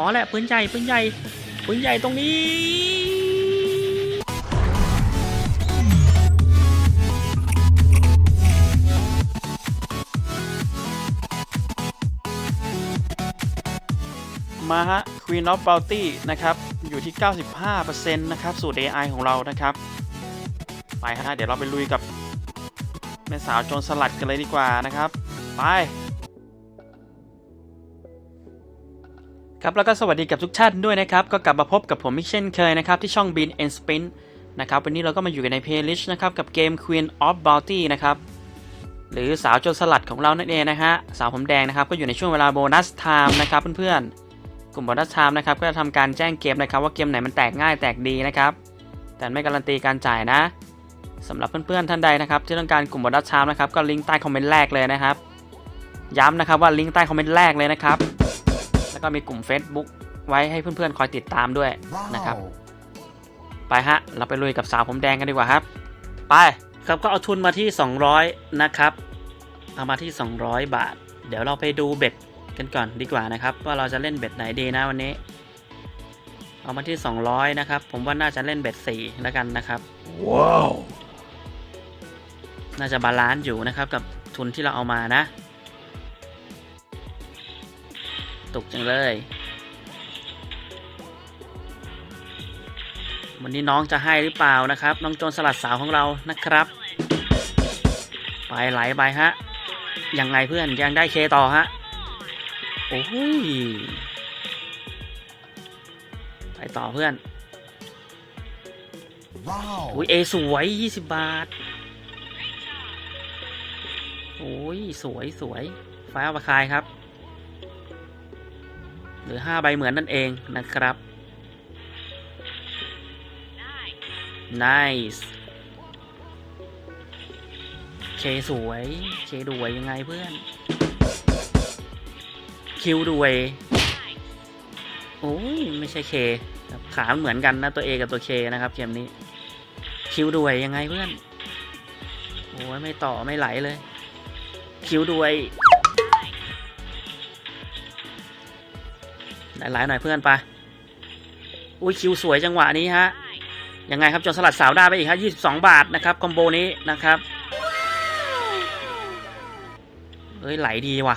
อแหละปืนใหญ่ปืนใหญ่ปืนใหญ่ตรงนี้มาฮะ Queen of Bounty นะครับ อยู่ที่ 95%นะครับ สูตร AI ของเรานะครับ ไปฮะ เดี๋ยวเราไปลุยกับแม่สาวโจรสลัดกันเลยดีกว่านะครับ ไป ครับแล้วก็สวัสดีกับทุกท่านด้วยนะครับ ก็กลับมาพบกับผมอีกเช่นเคยนะครับ ที่ช่อง Bean and Spin นะครับวันนี้เราก็มาอยู่กันใน playlist นะครับ กับเกม Queen of Bounty นะครับ หรือสาวโจรสลัดของเรานั่นเองนะฮะสาวผมแดงนะครับ ก็อยู่ในช่วงเวลาโบนัสไทม์นะครับเพื่อนๆ กลุ่มโบนัสไทม์นะครับ ก็จะทำการแจ้งเกมนะครับ ว่าเกมไหนมันแตกง่ายแตกดีนะครับ แต่ไม่การันตีการจ่ายนะสำหรับเพื่อนๆท่านใดนะครับ ที่ต้องการกลุ่มโบนัสไทม์นะครับก็ลิงก์ใต้คอมเมนต์แรกเลยนะครับ ย้ำนะครับว่าลิงก์ใต้คอมเมนต์แรกเลยนะครับ แล้วก็มีกลุ่ม Facebook ไว้ให้เพื่อนๆคอยติดตามด้วยนะครับ ไปฮะ เราไปลุยกับสาวผมแดงกันดีกว่าครับ ไปครับก็เอาทุนมาที่ 200 นะครับ เอามาที่ 200 บาท เดี๋ยวเราไปดูเบ็ดกันก่อนดีกว่านะครับ ว่าเราจะเล่นเบ็ดไหนดีนะวันนี้ เอามาที่ 200 นะครับ ผมว่าน่าจะเล่นเบ็ด4แล้วกันนะครับว้าวน่าจะบาลานซ์อยู่นะครับกับทุนที่เราเอามานะ ตกจังเลย วันนี้น้องจะให้หรือเปล่านะครับ น้องโจรสลัดสาวของเรานะครับ ไปไหลไปฮะ ยังไงเพื่อนยังได้เคต่อฮะ โอ้ย ไปต่อเพื่อน ว้าวอุ้ยเอสวย 20 บาท โอ้ย สวยสวย ฟ้าประคายครับ หรือ 5 ใบเหมือนนั่นเองนะครับ nice เคสวย เคดวยยังไงเพื่อน คิวดวย โอ้ยไม่ใช่เคขาเหมือนกันนะตัว A กับตัว K นะครับเกมนี้ คิวดวยยังไงเพื่อน โอ้ยไม่ต่อไม่ไหลเลย คิวดวย หลายๆหน่อยเพื่อนไป อุ้ยคิวสวยจังหวะนี้ฮะ ยังไงครับจนสลัดสาวได้ไปอีกครับ22บาทนะครับคอมโบนี้นะครับเอ้ยไหลดีว่ะ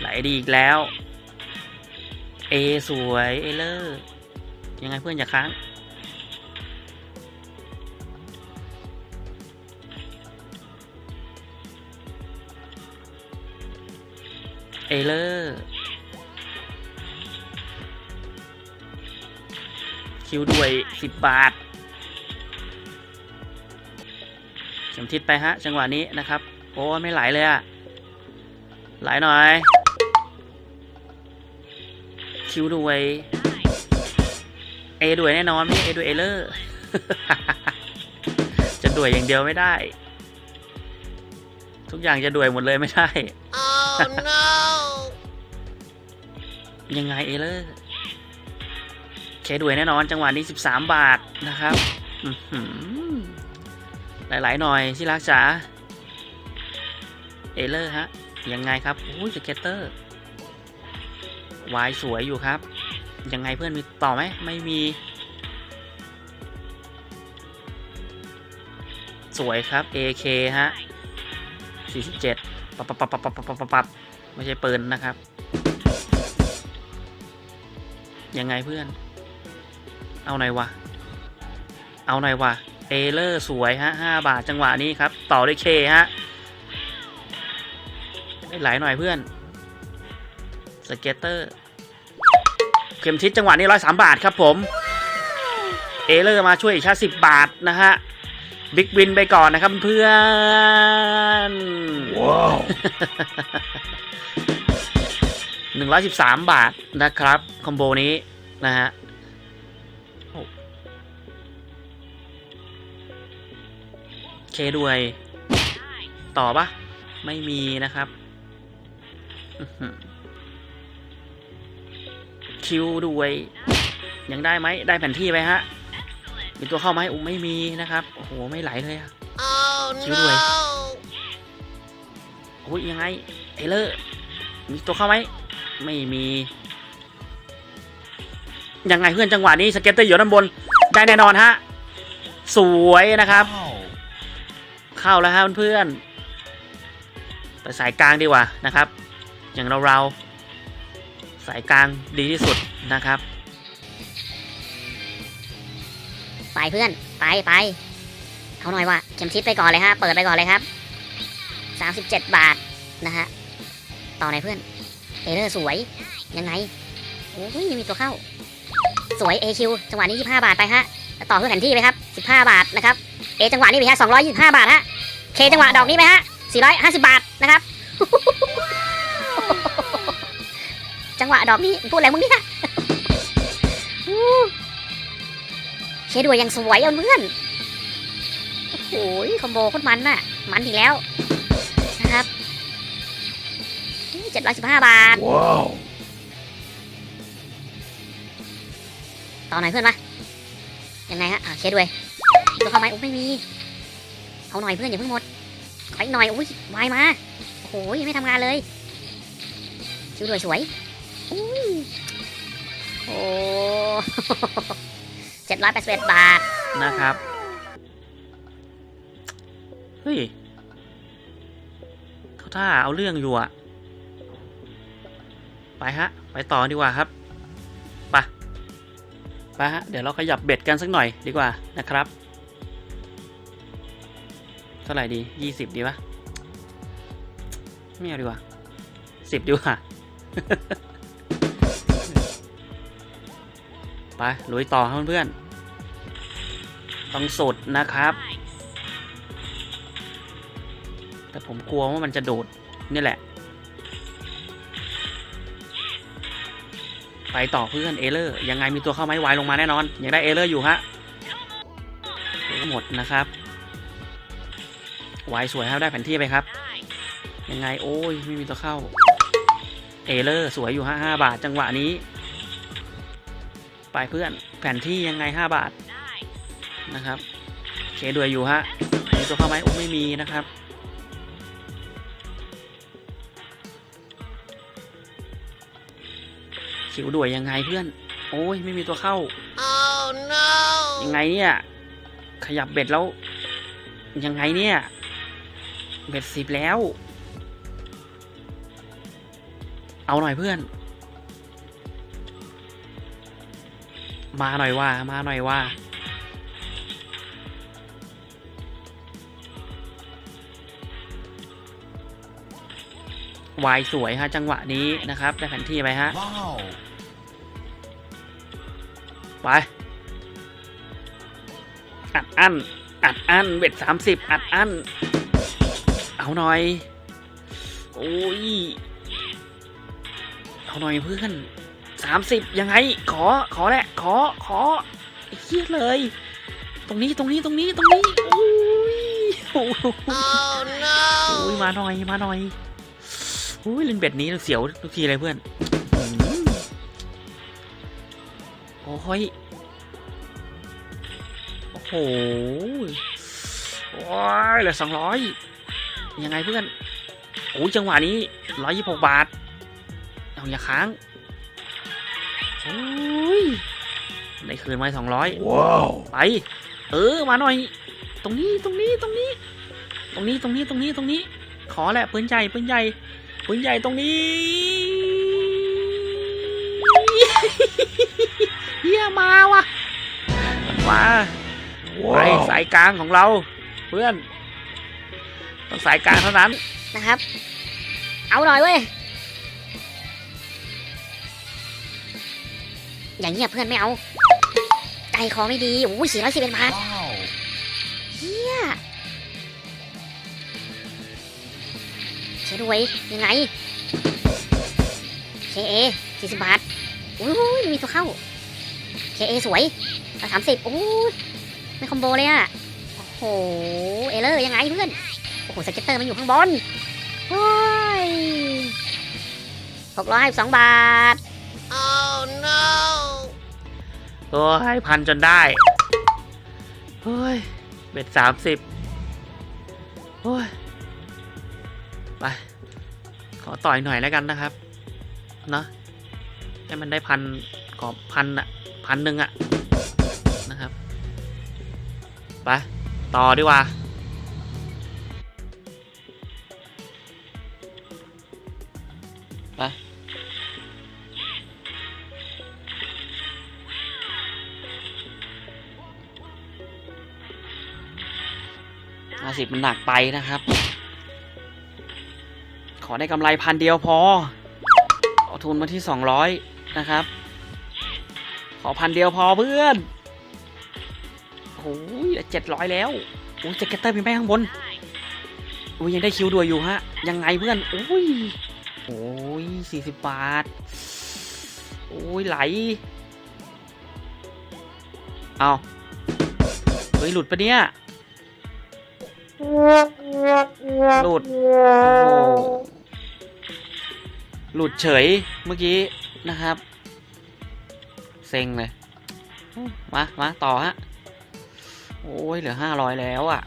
ไหลดีอีกแล้ว เอสวยเอเลอร์ยังไงเพื่อนอย่าค้างเอเลอร์ คิวด้วย 10 บาทเข็มทิศไปฮะ จังหวะนี้นะครับ โอ้ไม่ไหลเลยอะไหลหน่อย คิวด้วย เอด้วยแน่นอนไม่ใช่เอด้วยเอเลอร์จะด้วยอย่างเดียวไม่ได้ ทุกอย่างจะด้วยหมดเลยไม่ได้ Oh no! ยังไงเอเลอร์ เคด้วยแน่นอนจังหวะนี้ 13 บาทนะครับอื้อหือหลายๆหน่อยที่รักจ๋าเอเลอร์ฮะ ยังไงครับโอ้ยสเก็ตเตอร์วายสวยอยู่ครับ ยังไงเพื่อนมีต่อไหมไม่มี สวยครับ AK ฮะ 47 ปับปับปับปับปับปับปับปับไม่ใช่ปืนนะครับ ยังไงเพื่อน เอาหน่อยวะ เอาหน่อยวะเอเลอร์สวยฮะห้าบาทจังหวะนี้ครับ ต่อด้วยเคฮะได้หลายหน่อยเพื่อน สเก็ตเตอร์ เข็มทิศจังหวะนี้ร้อยสามบาทครับผม เอเลอร์มาช่วยอีกแค่สิบบาทนะฮะ บิ๊กวินไปก่อนนะครับเพื่อนว้าวหนึ่งร้อยสิบสามบาทนะครับ คอมโบนี้นะฮะ เคด้วย ต่อปะไม่มีนะครับอื้อหือคิวด้วย ยังได้ไหม ได้แผนที่ไปฮะ มีตัวเข้าไหมอุ้ไม่มีนะครับ โอ้โห ไม่ไหลเลยอะ Oh Cứu đuổi. no! โอ้ยยังไงเอเลอร์ มีตัวเข้าไหม ไม่มี ยังไงเพื่อนจังหวะนี้สเก็ตเตอร์อยู่ด้านบน ได้แน่นอนฮะ สวยนะครับ เข้าแล้วฮะเพื่อนๆไปสายกลางดีกว่านะครับ อย่างเราเราๆสายกลางดีที่สุดนะครับ ไปเพื่อนไปไปเอาหน่อยว่ะเข็มทิศไปก่อนเลยฮะเปิดไปก่อนเลยครับ 37 บาทนะฮะต่อไหนเพื่อนเอเลอร์สวยยังไงโอ้ยยังมีตัวเข้า สวย AQ จังหวะนี้ 25 บาทไปฮะต่อเพื่อแผนที่ไปครับ 15 บาทนะครับ A จังหวะนี้ไปฮะ225 บาทฮะ K จังหวะดอกนี้ไปฮะ 450 บาทนะครับ จังหวะดอกนี้พูดอะไรมึงเนี่ยเคด้วยยังสวยอะเพื่อนโอ้ยคอมโบโคตรมันน่ะ มันอีกแล้วนะครับเจ็ดร้อยสิบห้าบาท Wow. ต่อหน่อยเพื่อนมายังไงฮะอ่าเคด้วยตัวเข้าไหมโอ้ไม่มี เอาหน่อยเพื่อนอย่าเพิ่งหมด ขออีกหน่อยอุ้ยวายมา โอ้โหยังไม่ทำงานเลยชิวด้วยสวยอุ้ยโอ้เจ็ดร้อยแปดสิบเอ็ดบาท นะครับ เฮ้ยเขาท่าเอาเรื่องอยู่อะไปฮะ ไปต่อดีกว่าครับ ไป ไปฮะ เดี๋ยวเราขยับเบ็ดกันสักหน่อยดีกว่านะครับ เท่าไหร่ดียี่สิบดีปะไม่เอาดีกว่าสิบดีกว่าไปลุยต่อครับเพื่อนๆต้องสุดนะครับ แต่ผมกลัวว่ามันจะโดด นี่แหละ ไปต่อเพื่อนเอเลอร์ยังไงมีตัวเข้าไหมวายลงมาแน่นอน ยังได้เอเลอร์อยู่ฮะหมดนะครับ วายสวยครับได้แผนที่ไปครับ ยังไงโอ้ยไม่มีตัวเข้าเอเลอร์สวยอยู่ฮะห้าบาทจังหวะนี้ ไปเพื่อนแผนที่ยังไงห้าบาทนะครับเคด้วยอยู่ฮะมีตัวเข้าไหมโอ้ไม่มีนะครับขิวด้วยยังไงเพื่อน โอ้ยไม่มีตัวเข้า oh no ยังไงเนี่ย ขยับเบ็ดแล้ว ยังไงเนี่ย เบ็ดสิบแล้ว เอาหน่อยเพื่อน มาหน่อยว่า มาหน่อยว่า วายสวยฮะจังหวะนี้นะครับ ได้แผนที่ไปฮะ Wow. ไป อัดอั้น อัดอั้น เบ็ดสามสิบอัดอั้น เอาหน่อย โอ้ย เอาหน่อยเพื่อนสามสิบยังไง ขอ ขอแหละ ขอ ขอไอ้เหี้ยเลย ตรงนี้ ตรงนี้ ตรงนี้ ตรงนี้ โอ้ยโอ้โห oh no โอ้ยมาหน่อย มาหน่อยโอ้ยเล่นเบ็ดนี้เสียวทุกทีเลยเพื่อนอืมโอ้ย โอ้โห โอ้ยเหลือสองร้อย ยังไงเพื่อนโอ้ยจังหวะนี้ร้อยยี่สิบหกบาทเอาอย่าค้างโอ้ยได้คืนมาสองร้อย Wow. ไป เออมาหน่อย ตรงนี้ตรงนี้ตรงนี้ ตรงนี้ตรงนี้ตรงนี้ตรงนี้ ขอแหละปืนใหญ่ปืนใหญ่ปืนใหญ่ตรงนี้เฮียมาว่ะมาไป Wow. สายกลางของเรา เพื่อน ต้องสายกลางเท่านั้นนะครับ เอาหน่อยเว้ย อย่างเงี้ยเพื่อนไม่เอา ใจคอไม่ดี โอ้ยสี่ร้อยสิบเอ็ดบาท Wow. เฮียเชด้วยยังไงเคเอสี่สิบบาทอุ้ยไม่มีตัวเข้าเคเอสวยสามสิบโอ้ยไม่คอมโบเลยอะโอ้โห เอเลอร์ยังไงเพื่อน โอ้โหสเก็ตเตอร์มันอยู่ข้างบนโอ้ยหกร้อยสองบาท oh no โอ้ยพันจนได้เฮ้ยเบ็ดสามสิบโอ้ยไป ขอต่อยหน่อยแล้วกันนะครับเนอะให้มันได้พันขอพันอะพันหนึ่งอะนะครับ ไป ต่อดีกว่า ห้าสิบมันหนักไปนะครับ ขอได้กำไรพันเดียวพอ เอาทุนมาที่สองร้อยนะครับ ขอพันเดียวพอเพื่อนโอ้ยเจ็ดร้อยแล้วโอ้ยแจ็คเกตเตอร์มีแม่ข้างบนโอ้ยยังได้คิวด่วยอยู่ฮะ ยังไงเพื่อนโอ้ยโอ้ยสี่สิบบาท โอ้ยไหล เอาเฮ้ยหลุดปะเนี่ย หลุด โอ้โหหลุดเฉยเมื่อกี้นะครับ เซ็งเลย มา มา ต่อฮะ โอ้ย เหลือห้าร้อยแล้วอะ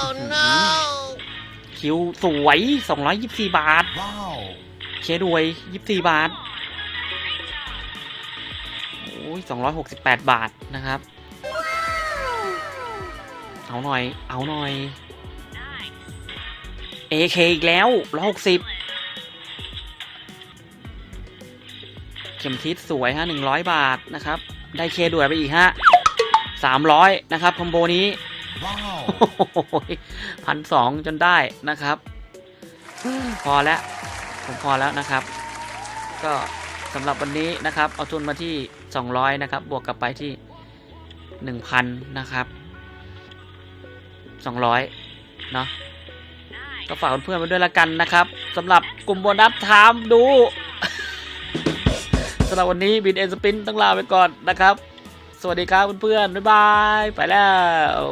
Oh no! คิวสวยสองร้อยยี่สี่บาท Wow! เคด้วยยี่สี่บาท โอ้ยสองร้อยหกสิบแปดบาทนะครับ เอาหน่อย เอาหน่อย AK อีกแล้วร้อยหกสิบเข็มทิศสวยฮะหนึ่งร้อยบาทนะครับ ได้เคด้วยไปอีกฮะสามร้อยนะครับคอมโบนี้ Wow! พันสองจนได้นะครับ พอแล้ว ผมพอแล้วนะครับ ก็สำหรับวันนี้นะครับ เอาทุนมาที่ 200 นะครับ บวกกลับไปที่ 1,000 นะครับ 200 เนาะ ก็ฝากเพื่อนๆไปด้วยละกันนะครับสำหรับกลุ่มโบนัสถามดูสำหรับวันนี้บินเอ็นสปินต้องลาไปก่อนนะครับ สวัสดีครับเพื่อนๆบ๊ายบาย ไปแล้ว